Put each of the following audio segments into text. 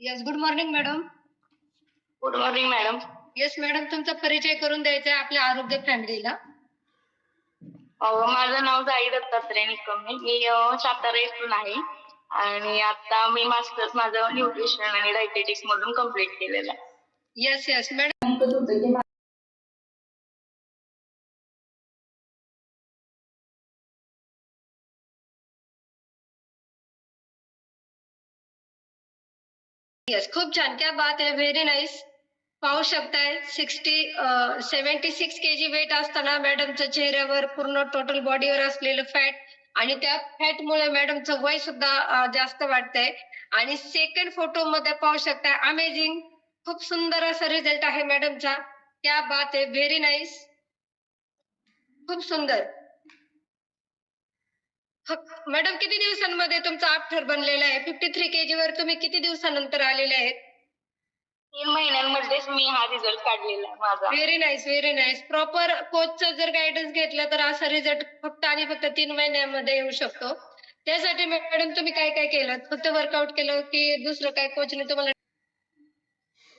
Yes good morning madam good morning madam yes madam तुमचा परिचय करून द्यायचा आहे आपल्या आरोग्य फॅमिलीला. माझं नाव जाई दत्तात्रय निकमे मी सातारा येथून आहे. आणि आता मी मास्टर्स माझं न्यूट्रिशन आणि डायटेटिक्स मधून कंप्लीट केलेलं आहे. येस येस मॅडम येस खूप छान. क्या बात आहे व्हेरी नाईस पाहू शकताय sixty seventy six K G weight असताना मॅडमच्या चेहऱ्यावर पूर्ण टोटल बॉडीवर असलेलं फॅट आणि त्या फॅटमुळे मॅडमचं वय सुद्धा जास्त वाटतंय आणि सेकंड फोटो मध्ये पाहू शकताय अमेझिंग खूप सुंदर असा रिझल्ट आहे मॅडमचा त्या बात आहे व्हेरी नाईस खूप सुंदर. मॅडम किती दिवसांमध्ये तुमचा आफ्टर बनलेला आहे? फिफ्टी थ्री के जी वर तुम्ही किती दिवसानंतर आलेले आहेत? तीन महिन्यांमध्येच मी हा रिझल्ट काढलेला आहे माझा. Very nice very nice proper कोचचा जर गायडन्स घेतला तर असा रिझल्ट फक्त आणि फक्त तीन महिन्यामध्ये येऊ शकतो. त्यासाठी मॅडम तुम्ही काय काय केलं? फक्त वर्कआउट केलं की दुसरं काय कोचने तुम्हाला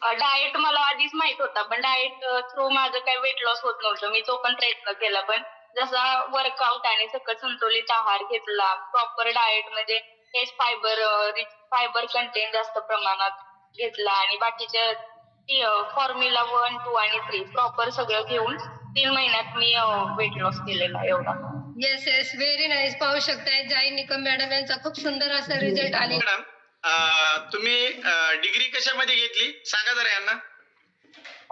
डाएट मला आधीच माहीत होता पण डाएट थ्रू माझं काही वेट लॉस होत नव्हतं. मी तो पण प्रयत्न केला पण जसा वर्कआउट आणि सकट संतुलित आहार घेतला प्रॉपर डाएट म्हणजे हेच फायबर रिच फायबर कंटेंट जास्त प्रमाणात घेतला आणि बाकीच्या फॉर्म्युला वन टू आणि थ्री प्रॉपर सगळं घेऊन तीन महिन्यात मी वेट लॉस केलेला एवढा. येस येस व्हेरी नाईस पाहू शकताय जाई निकम मॅडम यांचा खूप सुंदर असा रिझल्ट आले मॅडम तुम्ही डिग्री कशामध्ये घेतली? सांगा जरा यांना.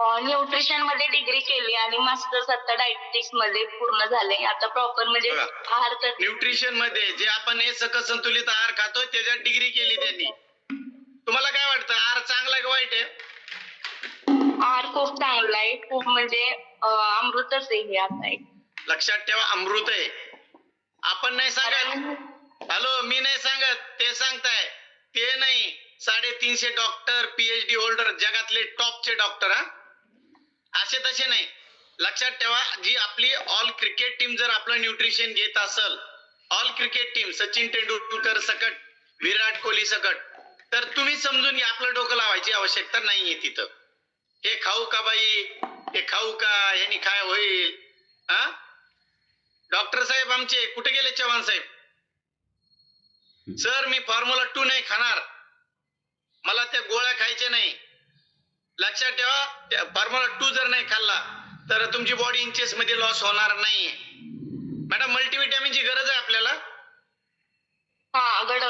न्यूट्रिशनमध्ये डिग्री केली आणि मास्टर्स आता डायटेटिक्समध्ये पूर्ण झाले. आता प्रॉपर म्हणजे बघा. आहार तर न्यूट्रिशनमध्ये जे आपण हे सकस संतुलित आहार खातोय त्याच्यात डिग्री केली त्यांनी. तुम्हाला काय वाटतं? आहार चांगला आहे का वाईट आहे? आहार खूप चांगला आहे. खूप म्हणजे अं, अमृतच आहे हे आता एक. लक्षात ठेवा अमृत आहे. आपण नाही सांगत. हॅलो मी नाही सांगत. ते सांगताय. ते नाही. साडेतीनशे डॉक्टर पीएचडी होल्डर जगातले टॉपचे डॉक्टर हा? असे तसे नाही. लक्षात ठेवा जी आपली ऑल क्रिकेट टीम जर आपलं न्यूट्रिशन घेत असल all cricket team Sachin Tendulkar सकट विराट कोहली सकट तर तुम्ही समजून घ्या आपलं डोकं लावायची आवश्यकता नाहीये तिथं. हे खाऊ का बाई? हे खाऊ का? ह्यानी काय होईल? हा? डॉक्टर साहेब आमचे कुठे गेले चव्हाण साहेब? सर मी फॉर्म्युला टू नाही खाणार. मला त्या गोळ्या खायच्या नाही. लक्षात ठेवा फॉर्म्युला टू जर नाही खाल्ला तर तुमची बॉडी इंचेस मध्ये लॉस होणार नाहीये. मॅडम मल्टीविटॅमिनची गरज आहे आपल्याला? हा गड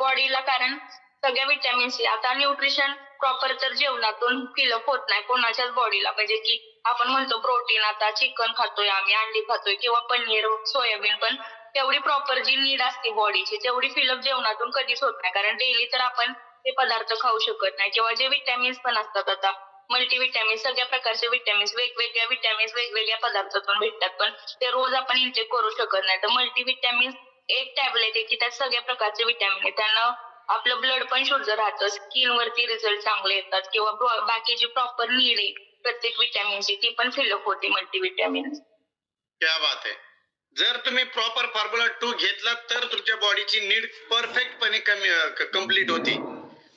बॉडीला कारण सगळ्या विटॅमिन्स आता न्यूट्रिशन प्रॉपर तर जेवणातून फिलअप होत नाही कोणाच्याच बॉडीला म्हणजे की आपण म्हणतो प्रोटीन आता चिकन खातोय आम्ही अंडी खातोय किंवा पनीर सोयाबीन पण तेवढी प्रॉपर जी नीड असते बॉडीची तेवढी फिलअप जेवणातून कधीच होत नाही. कारण डेली तर आपण ते पदार्थ खाऊ शकत नाही. किंवा जे विटॅमिन्स पण असतात आता मल्टीव्हिटॅमिन्स सगळ्या प्रकारचे विटॅमिन्स वेगवेगळ्या विटॅमिन्स वेगवेगळ्या पदार्थातून भेटतात. पण ते रोज आपण इंटेक करू शकत नाही. तर मल्टीव्हिटॅमिन्स एक टॅबलेट आहे की त्यात सगळ्या प्रकारचे विटॅमिन आहे त्यांना आपलं ब्लड पण शुद्ध राहतं. स्किन वरती रिझल्ट चांगले येतात. किंवा बाकीची प्रॉपर नीड आहे प्रत्येक विटॅमिनची ती पण फिलअप होते मल्टीव्हिटॅमिन क्या बात आहे. जर तुम्ही प्रॉपर फॉर्म्युला टू घेतला तर तुमच्या बॉडीची नीड परफेक्टपणे कमी कंप्लीट होती.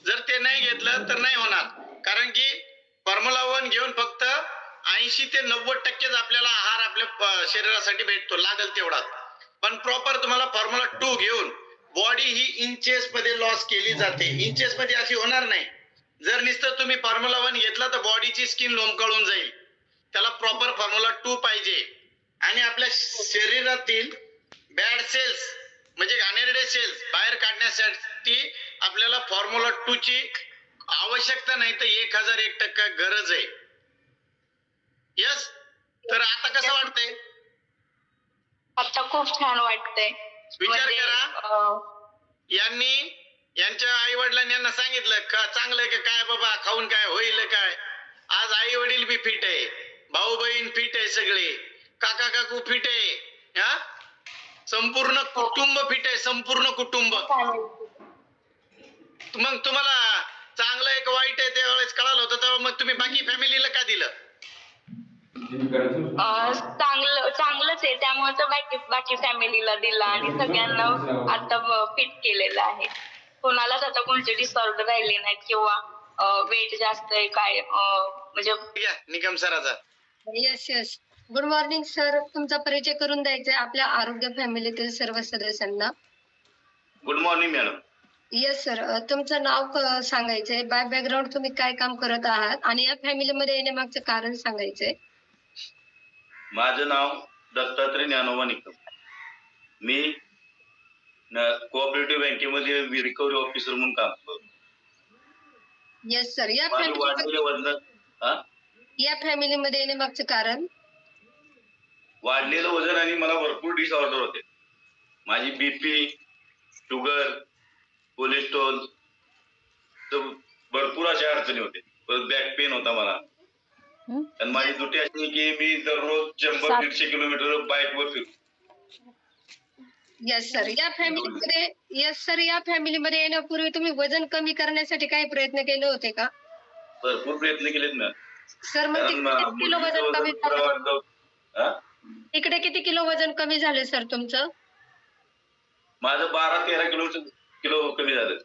जर ते नाही घेतलं तर नाही होणार. कारण की फॉर्म्युला वन घेऊन फक्त ऐंशी ते नव्वद टक्केच आपल्याला आहार आपल्या शरीरासाठी भेटतो लागेल तेवढाच. पण प्रॉपर तुम्हाला फॉर्म्युला टू घेऊन बॉडी ही इंचेस मध्ये लॉस केली जाते. इंचेस मध्ये अशी होणार नाही. जर नुसतं तुम्ही फॉर्म्युला वन घेतला तर बॉडीची स्किन लोंबकळून जाईल. त्याला प्रॉपर फॉर्म्युला टू पाहिजे. आणि आपल्या शरीरातील बॅड सेल्स म्हणजे घाणेरडे सेल्स बाहेर काढण्यासाठी आपल्याला फॉर्म्युला टू ची आवश्यकता नाही तर एक हजार एक टक्का गरज आहे. यस तर आता कसं वाटतंय? आता खूप छान वाटतंय. विचार म्हणजे, करा. यांनी यांच्या आई वडिलांनी यांना सांगितलं का चांगलं आहे का? काय बाबा? खाऊन काय? होईल काय? आज आई वडील बी फिट आहे. भाऊ बहीण फिट आहे सगळे. काका काकू फिट आहे. हा? संपूर्ण कुटुंब फिट आहे संपूर्ण कुटुंब. मग तुम्हाला चांगलं आहे का वाईट आहे त्यावेळेस कळालं होतं तेव्हा मग तुम्ही बाकी फॅमिलीला का दिलं? चांगलं चांगलंच आहे त्यामुळे तर बाकी बाकी फॅमिलीला दिला आणि सगळ्यांना आता फिट केलेलं आहे. कोणालाच आता कोणते डिसऑर्डर राहिले नाहीत किंवा वेट जास्त आहे काय म्हणजे ठीक आहे Nikam सराचा. Yes yes good morning sir तुमचा परिचय करून द्यायचा आहे आपल्या आरोग्य फॅमिलीतील सर्व सदस्यांना. Good morning madam yes sir तुमचं नाव सांगायचंय बाय बॅकग्राऊंड तुम्ही काय काम करत आहात आणि या फॅमिलीमध्ये येण्यामागचं कारण सांगायचंय. माझं नाव दत्तात्रय ज्ञानोबा निकम. मी कोऑपरेटिव्ह बँकेमध्ये रिकव्हरी ऑफिसर म्हणून काम करतो. येस सर या फॅमिलीमध्ये येण्यामागचं कारण? वाढलेलं वजन आणि मला भरपूर डिसऑर्डर होते. माझी बीपी शुगर कोलेस्ट्रॉल तर भरपूर अशा अडचणी होते परत बॅक पेन होता मला. आणि माझी दुटी अशी की मी दररोज शंभर दीडशे किलोमीटर बाईकवर फिरतो. येस सर या फॅमिलीमध्ये येस सर या फॅमिलीमध्ये येण्यापूर्वी तुम्ही वजन कमी करण्यासाठी काही प्रयत्न केले होते का? भरपूर प्रयत्न केलेत ना. सर मग किलो वजन कमी इकडे किती किलो वजन कमी झाले सर तुमचं? माझं बारा तेरा किलो किलो कमी झालं.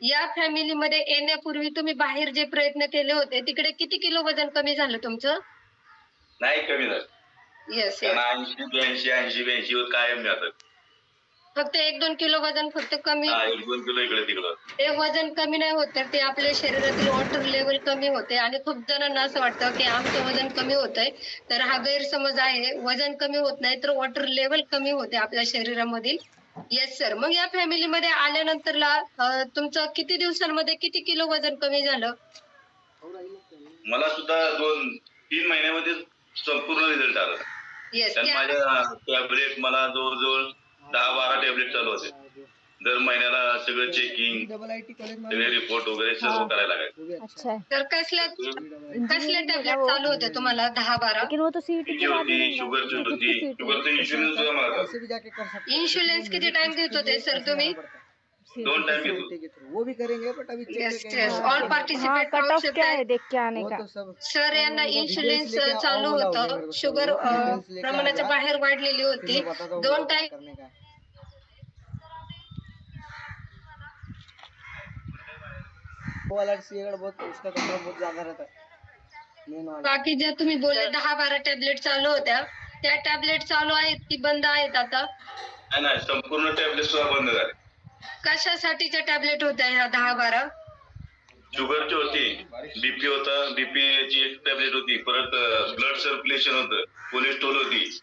या फॅमिलीमध्ये येण्यापूर्वी तुम्ही बाहेर जे प्रयत्न केले होते तिकडे किती किलो वजन कमी झालं तुमचं? नाही कमी झालं. येस ऐंशी ब्याऐंशी ऐंशी ब्याऐंशी वर कायम मिळतात फक्त एक दोन किलो वजन फक्त कमी हा एक दोन किलो इकडे तिकडं. ते वजन कमी नाही होत तर ते आपल्या शरीरातील वॉटर लेवल कमी होते. आणि खूप जणांना असं वाटतं की आमचं वजन कमी होतंय. तर हा गैरसमज आहे. वजन कमी होत नाही तर वॉटर लेवल कमी होते आपल्या शरीरामधील. येस सर मग या फॅमिलीमध्ये आल्यानंतरला अं, तुमचं किती दिवसांमध्ये किती किलो वजन कमी झालं? मला सुद्धा दोन तीन महिन्यामध्ये संपूर्ण रिझल्ट आला. येस माझ्या टॅबलेट मला जवळजवळ दहा बारा टॅबलेट चालू होते. दर महिन्याला सगळं checking double I T college सगळे रिपोर्ट वगैरे सर्व करायला लागायचं. अच्छा. है तर कसल्या कसल्या टॅबलेट चालू होते तुम्हाला दहा बारा? लेकिन वो तो सीईटी तिची के बाद ही होती रहेगा शुगरची वो होती कितनी सीईटी शुगरचं इन्शुरन्स सुद्धा मला झालं. ऐसे भी जाके कर सकते हैं इन्शुरन्स किती टाइम घेत होते सर तुम्ही? दोन टाइम घेतो. COT के थ्रू वो भी करेंगे बट अभी check येस करेंगे। येस ऑल हाँ पार्टिसिपेट कट ऑफ क्या है? देख के आने वो का। तो सब सर यांना इन्शुलन्स लेके आओ, चालू बोला होगा होतं. मेरे को. शुगर तो details लेके प्रमाणाच्या आऊंगा. बाहेर वाढलेली फिर होती. मैं बताता हूँ दोन क्या टाइम करने का। वो वाला सीएगढ़ बहुत उसका कचरा बहुत ज्यादा रहता है। मेन वाला। बाकी ज्या तुम्ही बोलले दहा बारा टॅबलेट चालू होत्या त्या टॅबलेट चालू आहेत की बंद आहेत आता? नाही नाही संपूर्ण टॅबलेट सुद्धा बंद झाले. कशासाठीच्या टॅबलेट होत्या ह्या दहा बारा? शुगरची होती बीपी होता बीपी ची एक टॅबलेट होती परत ब्लड सर्क्युलेशन होतं कोलेस्ट्रॉल होती.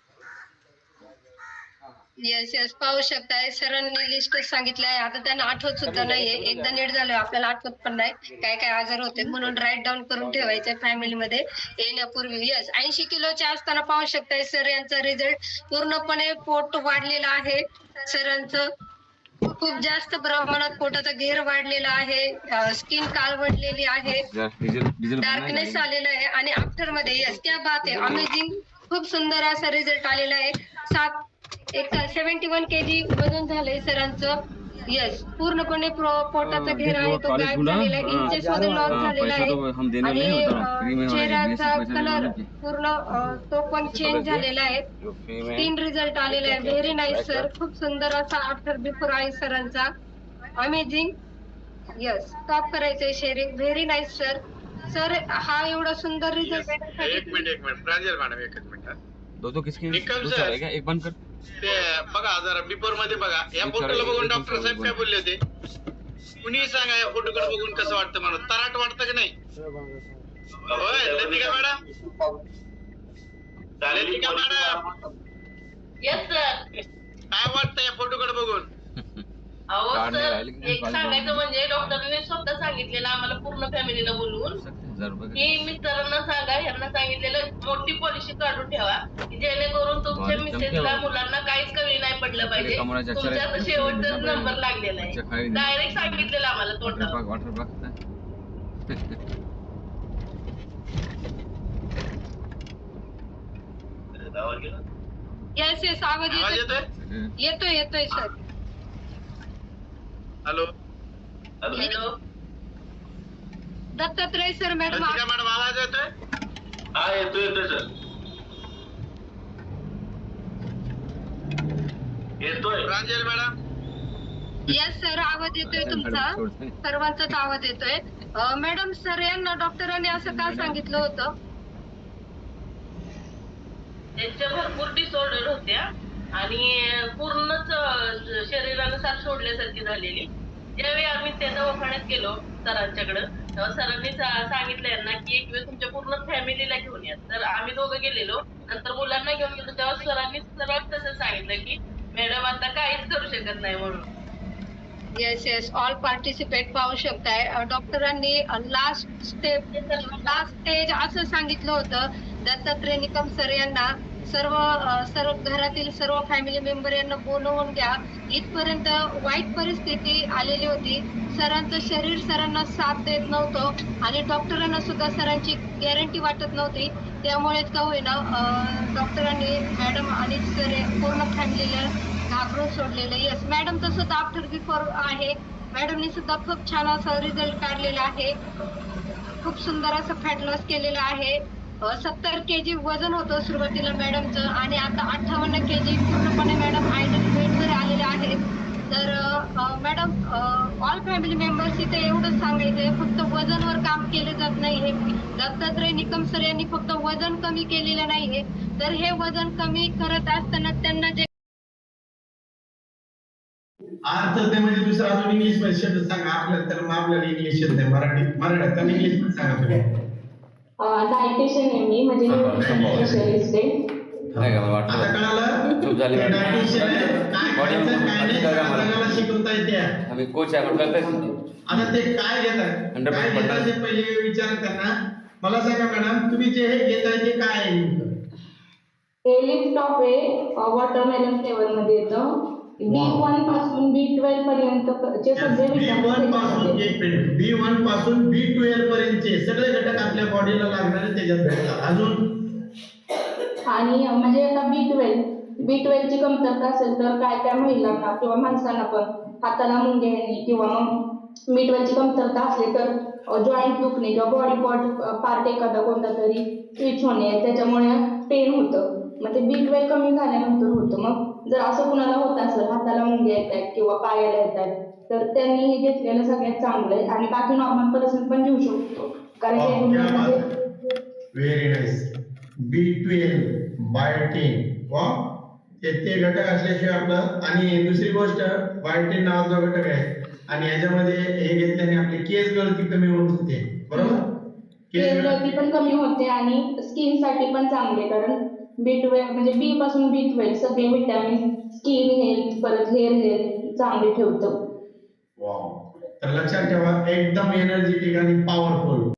येस येस पाहू शकताय. सरांनी लिस्ट सांगितली आहे. आता त्यांना आठवत सुद्धा नाहीये. एकदा नीट झालं आपल्याला आठवत पण नाही. काय काय आजार होते म्हणून राईट डाऊन करून ठेवायचंय फॅमिली मध्ये. येण्यापूर्वी. येस ऐंशी किलोच्या असताना पाहू शकताय सर यांचा रिझल्ट पूर्णपणे पोट वाढलेला आहे. सरांचं खूप जास्त प्रमाणात पोटाचा घेर वाढलेला आहे. स्किन काळवडलेली आहे. डार्कनेस आलेला आहे. आणि आफ्टरमध्ये यस क्या बात आहे. अमेझिंग खूप सुंदर असा रिझल्ट आलेला आहे. सात एक सेव्हन्टी वन के जी वजन झालंय सरांचं. येस पूर्णपणे प्रो- पोटाचा घेर आहे तो गायब झालेला आहे. इंचेस मध्ये लॉस हाँ, झालेला आहे. आणि चेहऱ्याचा कलर पूर्ण तो पण चेंज झालेला आहे. तीन रिझल्ट आलेले आहे. व्हेरी नाईस सर खूप सुंदर असा आफ्टर बिफोर आहे सरांचा. अमेझिंग यस स्टॉप करायचंय sharing very nice sir sir हा एवढा सुंदर रिझल्ट एक मिनिट एक मिनिट. प्रांजल मॅडम एकच मिनिट दो दो किसके? सर. एक बंद कर। ते बघा जरा बिफोरमध्ये बघा. या एक फोटोला बघून डॉक्टर साहेब काय बोलले होते? कुणी सांगा या फोटोकडे बघून कसं वाटतं मला तराट वाटतं की नाही? होय madam? Latika madam? Yes sir काय वाटतं या फोटोकडे बघून? अहो नाही सर राहिले की एक सांगायचं. म्हणजे डॉक्टरांनी स्वतः सांगितलेलं आम्हाला पूर्ण फॅमिलीला बोलवून. का मिस्टरांना सांगा ह्यांना सांगितलेलं मोठी पॉलिसी काढून ठेवा की जेणेकरून तुमच्या मिसेसला. मुलांना काहीच कमी नाही पडलं पाहिजे. कमळाच्या तुमच्या खूप शेवटचा सुंदर नंबर लागलेला आहे. खाली- डायरेक्ट सांगितलेलं आम्हाला वाटर तोंडावर. पार्क वाटर पार्क गावात गेला? येस येस आवाज आवाज येतोय? येतोय येतोय येतोय sir hello hello Dattatray sir madam madam आवाज येतोय? हा येतो येतोय सर येतोय. प्रांजल मॅडम यस सर आवाज येतोय तुमचा. सर्वांचाच आवाज येतोय. अं, मॅडम सर यांना डॉक्टरांनी असं का सांगितलं होतं? त्यांच्या भरपूर डिसऑर्डर होत्या आणि पूर्णच अं, शरीराला साथ सोडल्यासारखी झालेली. ज्यावेळी आम्ही त्यांना दवाखान्यात गेलो सरांच्याकडं तेव्हा सरांनी सांगितलं यांना की एक वेळ तुमच्या पूर्ण फॅमिलीला घेऊन या. तर आम्ही दोघं गेलेलो. नंतर मुलांना घेऊन गेलो. तेव्हा सरांनी सरळ तसं सांगितलं की मॅडम आता काहीच करू शकत नाही म्हणून. येस येस ऑल पार्टिसिपेट पाहू शकताय. डॉक्टरांनी लास्ट स्टेप लास्ट स्टेज असं सांगितलं होतं. दत्तात्रय निकम सर यांना. सर्व सर्व घरातील सर्व फॅमिली मेंबर यांना बोलवून घ्या. इथपर्यंत वाईट परिस्थिती आलेली होती. सरांचं शरीर सरांना साथ देत नव्हतं आणि डॉक्टरांना सुद्धा सरांची गॅरंटी वाटत नव्हती. त्यामुळेच का होईना डॉक्टरांनी मॅडम आणि सर पूर्ण फॅमिलीला घाबरून सोडलेलं येस मॅडम सुद्धा आफ्टर बिफोर आहे. मॅडमनी सुद्धा खूप छान असा रिझल्ट काढलेला आहे. खूप सुंदर असं फॅट लॉस केलेलं आहे. सत्तर के जी वजन होतं सुरुवातीला मॅडमचं आणि आता अठ्ठावन्न के जी पूर्णपणे मॅडम आयडल वेटवर आलेले आहेत. तर मॅडम ऑल फॅमिली मेंबर्स इथे एवढंच सांगायचंय फक्त वजनवर काम केलं जात नाही हे दत्तात्रय निकम सर यांनी फक्त वजन कमी केलेलं नाहीये. तर हे वजन कमी करत असताना त्यांना जे अर्थ ते म्हणजे दुसरा अजून इंग्लिशमध्ये शब्द सांगा. आपल्याला तर आपल्याला इंग्लिश येत नाही मराठी मराठीत इंग्लिशमध्ये सांगा तुम्ही. डायटिशियन आहे मी म्हणजे स्पेशलिस्ट आहे नाही का मला आता वाटलं कळालं चूक झाली ते मॅडम. dietitian आहे. काय Body खायचं काय नाही बद्दल आम्हाला. जगाला शिकवता येते आम्ही कोच आहे म्हटलं आता ते काय घेतात Hundred काय घेतात ते पहिले विचार त्यांना मला सांगा मॅडम तुम्ही जे हे घेताय ते काय आहे नेमकं? हे लिप टॉप आहे वॉटरमेलन फ्लेवर मध्ये येतं बी. वनपासून बी ट्वेल्व पर्यंत चे सगळे बी वनपासून बी वनपासून बी ट्वेल्व पर्यंतचे सगळे घटक आपल्या बॉडीला लागणारे त्याच्यात भेटतात. अजून? आणि म्हणजे आता बी ट्वेल्व बी ची कमतरता असेल तर काय काय महिलांना किंवा माणसांना पण हाताला मुंग्या येणे किंवा मग बी ची कमतरता असली तर जॉईंट दुखणे किंवा बॉडी पार्ट पार्ट एखादा कोणता तरी स्विच होणे त्याच्यामुळे पेन होतं. मग ते बी ट्वेल्व कमी झाल्यानंतर होतं. मग जर असं कुणाला होत असेल हाताला मुंग्या येत आहेत किंवा पायाला येत आहेत तर त्यांनी हे घेतलेलं सगळ्यात चांगलं आहे आणि बाकी नॉर्मल पर्सन पण घेऊ शकतो. कारण बात म्हणजे very nice B twelve biotin वा ते ते घटक असल्याशिवाय आपलं आणि दुसरी गोष्ट बायोटीन नावाचा घटक आहे. आणि याच्यामध्ये हे घेतल्याने आपली केस गळती कमी होऊ शकते बरोबर? केस गळती पण कमी होते आणि स्किनसाठी पण चांगले कारण बी ट्वेल्व म्हणजे बी पासून बी ट्वेल्व सगळे विटॅमिन स्किन हेल्थ परत हेअर हेल्थ चांगले ठेवतं. वाव तर लक्षात ठेवा एकदम एनर्जेटिक आणि पॉवरफुल